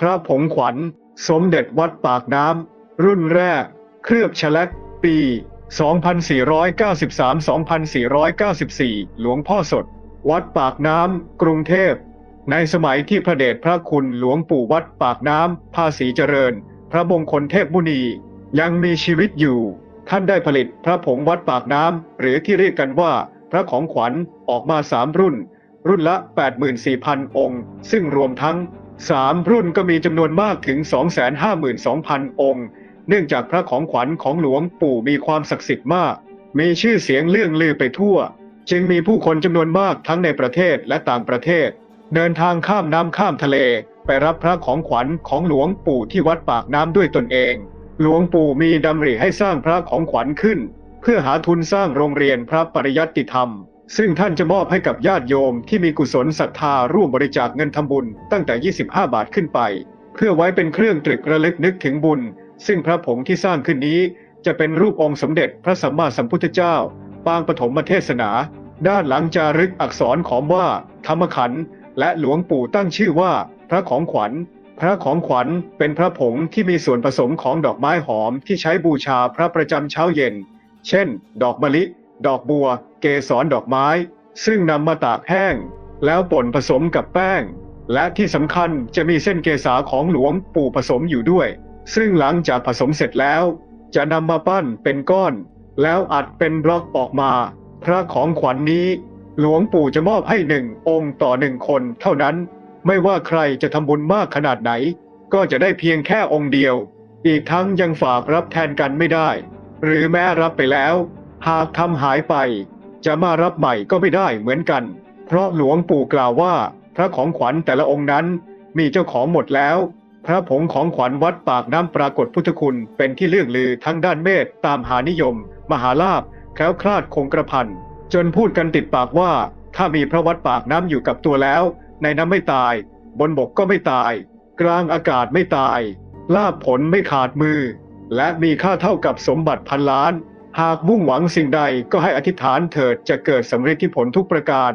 พระผงขวัญ สมเด็จวัดปากน้ำ รุ่นแรก เคลือบฉลัก ปี 2493-2494 หลวงพ่อสด วัดปากน้ำ กรุงเทพ ในสมัยที่พระเดชพระคุณหลวงปู่วัดปากน้ำ ภาษีเจริญ พระมงคลเทพมุนี ยังมีชีวิตอยู่ ท่านได้ผลิตพระผงวัดปากน้ำ หรือที่เรียกกันว่า พระของขวัญออกมาสามรุ่น รุ่นละ 84,000 องค์ ซึ่งรวมทั้ง 3รุ่นก็มีจำนวนมากถึง 252,000 องค์ เนื่องจากพระของขวัญของหลวงปู่มีความศักดิ์สิทธิ์มาก มีชื่อเสียงเลื่องลือไปทั่ว จึงมีผู้คนจำนวนมากทั้งในประเทศและต่างประเทศ เดินทางข้ามน้ำข้ามทะเล ไปรับพระของขวัญของหลวงปู่ที่วัดปากน้ำด้วยตนเอง หลวงปู่มีดำริให้สร้างพระของขวัญขึ้น เพื่อหาทุนสร้างโรงเรียนพระปริยัติธรรม ซึ่งท่านจะมอบให้กับญาติโยมที่มีกุศลศรัทธาร่วมบริจาคเงินทำบุญตั้งแต่ 25 บาทขึ้นไป เพื่อไว้เป็นเครื่องตรึกระลึกนึกถึงบุญ ซึ่งพระผงที่สร้างขึ้นนี้จะเป็นรูปองค์สมเด็จพระสัมมาสัมพุทธเจ้า ปางปฐมเทศนา ด้านหลังจารึกอักษรขอมว่า ธรรมขันธ์และหลวงปู่ตั้งชื่อว่า พระของขวัญ พระของขวัญเป็นพระผงที่มีส่วนผสมของดอกไม้หอมที่ใช้บูชาพระประจำเช้าเย็น เช่น ดอกมะลิ ดอกบัว เกสรดอกไม้ ซึ่งนำมาตากแห้ง แล้วป่นผสมกับแป้ง และที่สำคัญจะมีเส้นเกษาของหลวงปู่ผสมอยู่ด้วย ซึ่งหลังจากผสมเสร็จแล้ว จะนำมาปั้นเป็นก้อน แล้วอัดเป็นบล็อกออกมา พระของขวัญนนี้ หลวงปู่จะมอบให้หนึ่งองค์ต่อหนึ่งคนเท่านั้น ไม่ว่าใครจะทำบุญมากขนาดไหน ก็จะได้เพียงแค่องค์เดียว อีกทั้งยังฝากรับแทนกันไม่ได้ หรือแม้รับไปแล้ว หากทำหายไป จะมารับใหม่ก็ไม่ได้เหมือนกัน เพราะหลวงปู่กล่าวว่า พระของขวัญแต่ละองค์นั้นมีเจ้าของหมดแล้ว พระผงของขวัญวัดปากน้ำปรากฏพุทธคุณเป็นที่เลื่องลือทั้งด้านเมตตามหานิยม มหาลาภแคล้วคลาดคงกระพันจนพูดกันติดปากว่า ถ้ามีพระวัดปากน้ำอยู่กับตัวแล้ว ในน้ำไม่ตาย บนบกก็ไม่ตาย กลางอากาศไม่ตาย ลาบผลไม่ขาดมือ และมีค่าเท่ากับสมบัติพันล้าน หากมุ่งหวังสิ่งใดก็ให้อธิษฐานเถิดจะเกิดสำเร็จที่ผลทุกประการ